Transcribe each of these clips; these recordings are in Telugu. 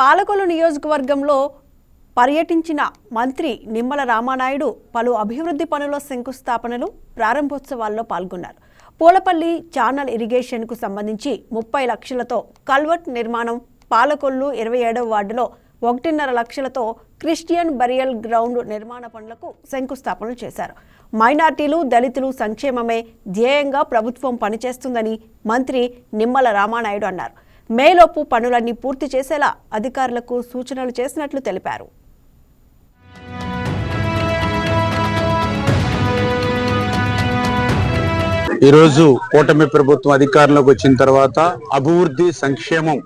పాలకొల్లు నియోజకవర్గంలో పర్యటించిన మంత్రి నిమ్మల రామానాయుడు పలు అభివృద్ధి పనుల శంకుస్థాపనలు ప్రారంభోత్సవాల్లో పాల్గొన్నారు. పూలపల్లి ఛానల్ ఇరిగేషన్కు సంబంధించి ముప్పై లక్షలతో కల్వర్ట్ నిర్మాణం పాలకొల్లు ఇరవై ఏడవ వార్డులో ఒకటిన్నర లక్షలతో క్రిస్టియన్ బరియల్ గ్రౌండ్ నిర్మాణ పనులకు శంకుస్థాపనలు చేశారు. మైనార్టీలు దళితులు సంక్షేమమే ధ్యేయంగా ప్రభుత్వం పనిచేస్తుందని మంత్రి నిమ్మల రామానాయుడు అన్నారు. మేలోపు పనులన్నీ పూర్తి చేసేలా అధికారులకు సూచనలు చేసినట్లు తెలిపారు. ఈరోజు కూటమి ప్రభుత్వం అధికారంలోకి వచ్చిన తర్వాత అభివృద్ధి సంక్షేమం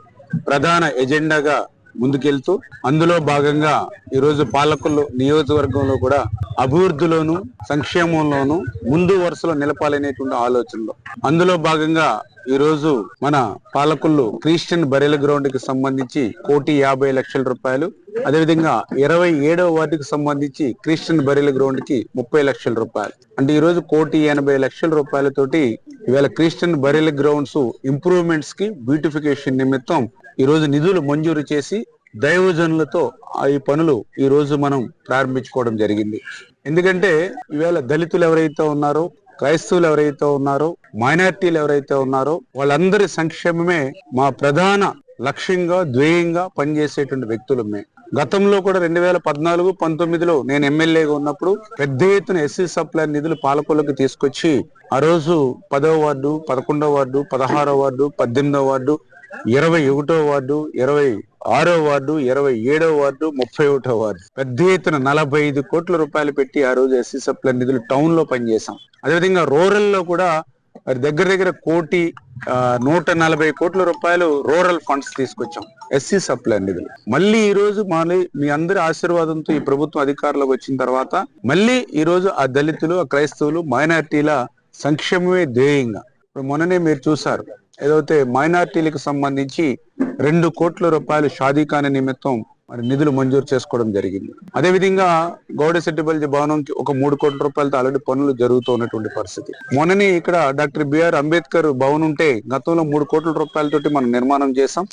ప్రధాన ఎజెండాగా ముందుకెళ్తూ అందులో భాగంగా ఈరోజు పాలకులు నియోజకవర్గంలో కూడా అభివృద్ధిలోను సంక్షేమంలోను ముందు వరుసలో నిలపాలనేటువంటి ఆలోచనలో. అందులో భాగంగా ఈ రోజు మన పాలకులు క్రిస్టియన్ బరెల గ్రౌండ్కి సంబంధించి కోటి యాభై లక్షల రూపాయలు అదేవిధంగా ఇరవై ఏడవ వార్డుకు సంబంధించి క్రిస్టియన్ బరీల గ్రౌండ్కి ముప్పై లక్షల రూపాయలు. అంటే ఈ రోజు కోటి ఎనభై లక్షల రూపాయలతోటి ఇవాళ క్రిస్టియన్ బరీల గ్రౌండ్స్ ఇంప్రూవ్మెంట్స్కి బ్యూటిఫికేషన్ నిమిత్తం ఈ రోజు నిధులు మంజూరు చేసి దైవజనులతో ఆ ఈ పనులు ఈ రోజు మనం ప్రారంభించుకోవడం జరిగింది. ఎందుకంటే ఈవేళ దళితులు ఎవరైతే ఉన్నారో క్రైస్తవులు ఎవరైతే ఉన్నారో మైనార్టీలు ఎవరైతే ఉన్నారో వాళ్ళందరి సంక్షేమమే మా ప్రధాన లక్ష్యంగా ధ్యేయంగా పనిచేసేటువంటి వ్యక్తులు మేము గతంలో కూడా రెండు వేల పద్నాలుగు పంతొమ్మిదిలో నేను ఎమ్మెల్యేగా ఉన్నప్పుడు పెద్ద ఎత్తున ఎస్సీ సప్లై నిధులు పాలకులకు తీసుకొచ్చి ఆ రోజు పదవ వార్డు పదకొండవ వార్డు పదహారో వార్డు పద్దెనిమిదవ వార్డు ఇరవై ఒకటో వార్డు ఇరవై ఆరో వార్డు ఇరవై ఏడో వార్డు ముప్పై ఒకటో వార్డు. పెద్ద ఎత్తున నలభై ఐదు కోట్ల రూపాయలు పెట్టి ఆ రోజు ఎస్సీ సప్లై నిధులు టౌన్లో పనిచేసాం అదేవిధంగా రూరల్లో కూడా మరి దగ్గర దగ్గర కోటి ఆ, నూట నలభై కోట్ల రూపాయలు రూరల్ ఫండ్స్ తీసుకొచ్చాం. ఎస్సీ సప్లై నిధులు మళ్ళీ ఈ రోజు మళ్ళీ మీ అందరి ఆశీర్వాదంతో ఈ ప్రభుత్వం అధికారంలోకి వచ్చిన తర్వాత మళ్ళీ ఈ రోజు ఆ దళితులు ఆ క్రైస్తవులు మైనార్టీల సంక్షేమమే ధ్యేయంగా. ఇప్పుడు మొన్ననే మీరు చూసారు ఏదైతే మైనార్టీలకు సంబంధించి రెండు కోట్ల రూపాయలు షాదీఖాన నిమిత్తం మరి నిధులు మంజూరు చేసుకోవడం జరిగింది. అదేవిధంగా గౌడశెట్టిపల్లి భవనంకి ఒక మూడు కోట్ల రూపాయలతో ఆల్రెడీ పనులు జరుగుతూ ఉన్నటువంటి పరిస్థితి. మొన్ననే ఇక్కడ డాక్టర్ బిఆర్ అంబేద్కర్ భవన్ ఉంటే గతంలో మూడు కోట్ల రూపాయలతోటి మనం నిర్మాణం చేసాం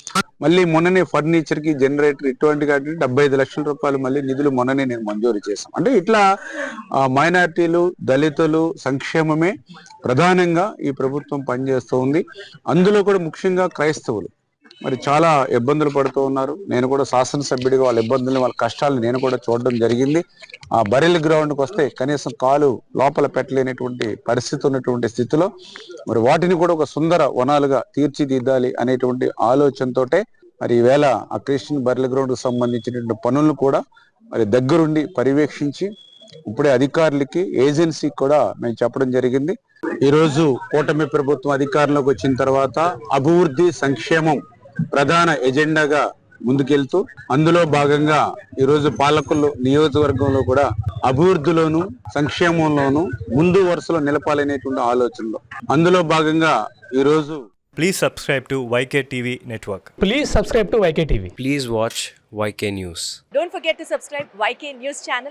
మళ్ళీ మొన్ననే ఫర్నిచర్కి జనరేటర్ ఇటువంటి కాబట్టి డెబ్బై ఐదు లక్షల రూపాయలు మళ్ళీ నిధులు మొన్ననే నేను మంజూరు చేశాం. అంటే ఇట్లా మైనార్టీలు దళితులు సంక్షేమమే ప్రధానంగా ఈ ప్రభుత్వం పనిచేస్తూ ఉంది. అందులో కూడా ముఖ్యంగా క్రైస్తవులు. మరి చాలా ఇబ్బందులు పడుతూ ఉన్నారు. నేను కూడా శాసనసభ్యుడిగా వాళ్ళ ఇబ్బందులు వాళ్ళ కష్టాలు నేను కూడా చూడడం జరిగింది. ఆ బరెల్ గ్రౌండ్కి వస్తే కనీసం కాలు లోపల పెట్టలేనటువంటి పరిస్థితి ఉన్నటువంటి స్థితిలో మరి వాటిని కూడా ఒక సుందర వనాలుగా తీర్చిదిద్దాలి అనేటువంటి ఆలోచనతోటే మరి ఈవేళ ఆ క్రిస్టియన్ బరెల్ గ్రౌండ్కి సంబంధించినటువంటి పనులను కూడా మరి దగ్గరుండి పర్యవేక్షించి ఇప్పుడే అధికారులకి ఏజెన్సీకి కూడా మేము చెప్పడం జరిగింది. ఈరోజు కూటమి ప్రభుత్వం అధికారంలోకి వచ్చిన తర్వాత అభివృద్ధి సంక్షేమం ప్రధాన ఎజెండాగా ముందుకెళ్తూ అందులో భాగంగా ఈరోజు పాలకులు నియోజకవర్గంలో కూడా అభివృద్ధిలోను సంక్షేమంలోను ముందు వరుసలో నిలపాలనేటువంటి ఆలోచనలో. అందులో భాగంగా ఈరోజు please subscribe to YK TV network please subscribe to YK TV please watch YK news don't forget to subscribe YK news channel